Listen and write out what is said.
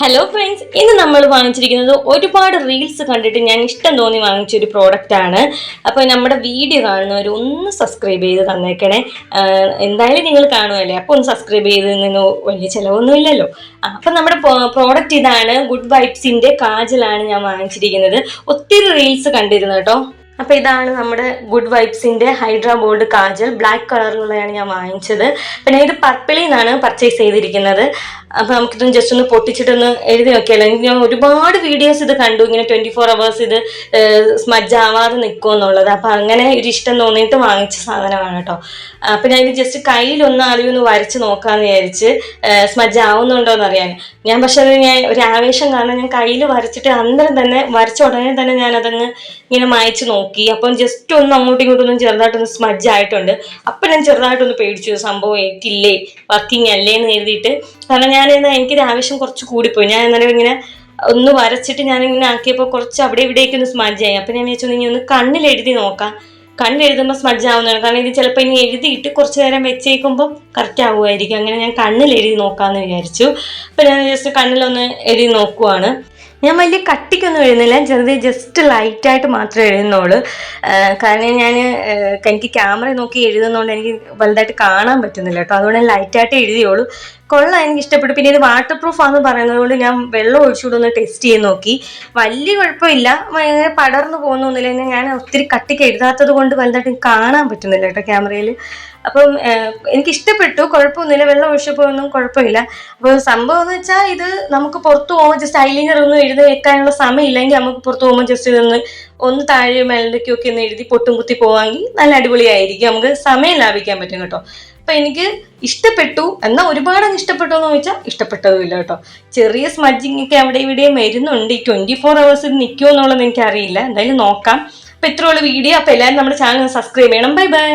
Hello friends ഇന്ന് നമ്മൾ വാങ്ങിച്ചിരിക്കുന്നത് ഒരുപാട് റീൽസ് കണ്ടിട്ട് ഞാൻ ഇഷ്ടം തോന്നി വാങ്ങിച്ച ഒരു പ്രോഡക്റ്റ് ആണ്. അപ്പോൾ നമ്മുടെ വീഡിയോ കാണുന്നവർ ഒന്ന് സബ്സ്ക്രൈബ് ചെയ്ത് തന്നേക്കണേ. എന്തായാലും നിങ്ങൾ കാണുമല്ലേ അപ്പോൾ ഒന്ന് സബ്സ്ക്രൈബ് ചെയ്തതിന് വലിയ ചിലവൊന്നുമില്ലല്ലോ. അപ്പം നമ്മുടെ പ്രോഡക്റ്റ് ഇതാണ് ഗുഡ് വൈബ്സിന്റെ കാജലാണ് ഞാൻ വാങ്ങിച്ചിരിക്കുന്നത്. ഒത്തിരി റീൽസ് കണ്ടിരുന്നു കേട്ടോ. അപ്പോൾ ഇതാണ് നമ്മുടെ ഗുഡ് വൈബ്സിന്റെ ഹൈഡ്രാ ബോൾഡ് കാജൽ. ബ്ലാക്ക് കളറിലുള്ളതാണ് ഞാൻ വാങ്ങിച്ചത്. പിന്നെ ഇത് പർപ്പിളിൽ നിന്നാണ് പർച്ചേസ് ചെയ്തിരിക്കുന്നത്. അപ്പോൾ നമുക്കിതൊന്ന് ജസ്റ്റ് ഒന്ന് പൊട്ടിച്ചിട്ടൊന്ന് എഴുതി നോക്കിയാലോ ഞാൻ ഒരുപാട് വീഡിയോസ് ഇത് കണ്ടു. ഇങ്ങനെ ട്വന്റി ഫോർ അവേഴ്സ് ഇത് സ്മജ് ആവാതെ നിൽക്കും എന്നുള്ളത് അപ്പൊ അങ്ങനെ ഒരു ഇഷ്ടം തോന്നിയിട്ട് വാങ്ങിച്ച സാധനമാണ് കേട്ടോ. അപ്പൊ ഞാൻ ഇത് ജസ്റ്റ് കയ്യിലൊന്ന് ആദ്യം ഒന്ന് വരച്ച് നോക്കാന്ന് വിചാരിച്ച് സ്മജ് ആവുന്നുണ്ടോ എന്ന് അറിയാൻ ഞാൻ പക്ഷെ അത് ഞാൻ ഒരു ആവേശം കാരണം ഞാൻ കയ്യിൽ വരച്ചിട്ട് അന്നേരം തന്നെ വരച്ച ഉടനെ തന്നെ ഞാൻ അതങ്ങ് ഇങ്ങനെ മായച്ച് നോക്കി. അപ്പം ജസ്റ്റ് ഒന്ന് അങ്ങോട്ടും ഇങ്ങോട്ടും ഒന്ന് ചെറുതായിട്ടൊന്ന് സ്മജ് ആയിട്ടുണ്ട്. അപ്പം ഞാൻ ചെറുതായിട്ടൊന്ന് പേടിച്ചു. സംഭവം ഏറ്റില്ലേ? വർക്കിംഗ് അല്ലേ എന്ന് എഴുതിയിട്ട് കാരണം ഞാൻ എനിക്കൊരു ആവശ്യം കുറച്ച് കൂടിപ്പോയി. ഞാൻ ഇന്നലെ ഇങ്ങനെ ഒന്ന് വരച്ചിട്ട് ഞാൻ ഇങ്ങനെ ആക്കിയപ്പോൾ കുറച്ച് അവിടെ ഇവിടേക്ക് ഒന്ന് ആയി. അപ്പം ഞാൻ വിചാരിച്ചു ഇനി ഒന്ന് കണ്ണിൽ എഴുതി നോക്കാം. കണ്ണിൽ എഴുതുമ്പോൾ സ്മജ് ആവുന്നതാണ്. കാരണം ഇത് ചിലപ്പോൾ ഇനി എഴുതിയിട്ട് കുറച്ച് നേരം വെച്ചേക്കുമ്പോൾ കറക്റ്റ് ആവുമായിരിക്കും. അങ്ങനെ ഞാൻ കണ്ണിൽ എഴുതി നോക്കാമെന്ന് വിചാരിച്ചു. അപ്പം ഞാൻ ജസ്റ്റ് കണ്ണിലൊന്ന് എഴുതി നോക്കുവാണ്. ഞാൻ വലിയ കട്ടിക്കൊന്നും എഴുതുന്നില്ല. ചെറുത് ജസ്റ്റ് ലൈറ്റായിട്ട് മാത്രമേ എഴുതുന്നുള്ളൂ. കാരണം ഞാൻ എനിക്ക് ക്യാമറ നോക്കി എഴുതുന്നതുകൊണ്ട് എനിക്ക് വലുതായിട്ട് കാണാൻ പറ്റുന്നില്ല കേട്ടോ. അതുകൊണ്ട് ലൈറ്റായിട്ട് എഴുതിയോളൂ കൊള്ളാം എനിക്ക് ഇഷ്ടപ്പെട്ടു പിന്നെ ഇത് വാട്ടർ പ്രൂഫ് ആണെന്ന് പറയുന്നത് കൊണ്ട് ഞാൻ വെള്ളം ഒഴിച്ചുകൂടെ ഒന്ന് ടെസ്റ്റ് ചെയ്ത് നോക്കി. വലിയ കുഴപ്പമില്ല. ഭയങ്കര പടർന്നു പോകുന്നൊന്നുമില്ല പിന്നെ ഞാൻ ഒത്തിരി കട്ടിക്ക് എഴുതാത്തത് കൊണ്ട് വലുതായിട്ട് കാണാൻ പറ്റുന്നില്ല കേട്ടോ ക്യാമറയിൽ. അപ്പം എനിക്ക് ഇഷ്ടപ്പെട്ടു കുഴപ്പമൊന്നുമില്ല. വെള്ളം ഒഴിച്ചപ്പോൾ ഒന്നും കുഴപ്പമില്ല. അപ്പോൾ സംഭവം എന്ന് വെച്ചാൽ ഇത് നമുക്ക് പുറത്ത് പോകുമ്പോൾ ജസ്റ്റ് ഐലിനർ ഒന്നും എഴുതി വെക്കാനുള്ള സമയമില്ലെങ്കിൽ നമുക്ക് പുറത്ത് പോകുമ്പോൾ ജസ്റ്റ് ഇതൊന്ന് ഒന്ന് താഴെ മേളിലേക്കൊക്കെ ഒന്ന് എഴുതി പൊട്ടും കുത്തി പോവാമെങ്കിൽ നല്ല അടിപൊളിയായിരിക്കും. നമുക്ക് സമയം ലാഭിക്കാൻ പറ്റും കേട്ടോ. അപ്പം എനിക്ക് ഇഷ്ടപ്പെട്ടു എന്നാൽ ഒരുപാട് അങ്ങ് ഇഷ്ടപ്പെട്ടു എന്ന് ചോദിച്ചാൽ ഇഷ്ടപ്പെട്ടതുമില്ല കേട്ടോ. ചെറിയ സ്മഡ്ജിങ് ഒക്കെ അവിടെ ഇവിടെയും വരുന്നുണ്ട്. ഈ ട്വന്റി ഫോർ അവേഴ്സ് നിൽക്കുമോ എന്നുള്ളത് എനിക്കറിയില്ല. എന്തായാലും നോക്കാം. അപ്പൊ ഇത്രയുള്ള വീഡിയോ. അപ്പൊ എല്ലാവരും നമ്മുടെ ചാനൽ സബ്സ്ക്രൈബ് ചെയ്യണം. Bye bye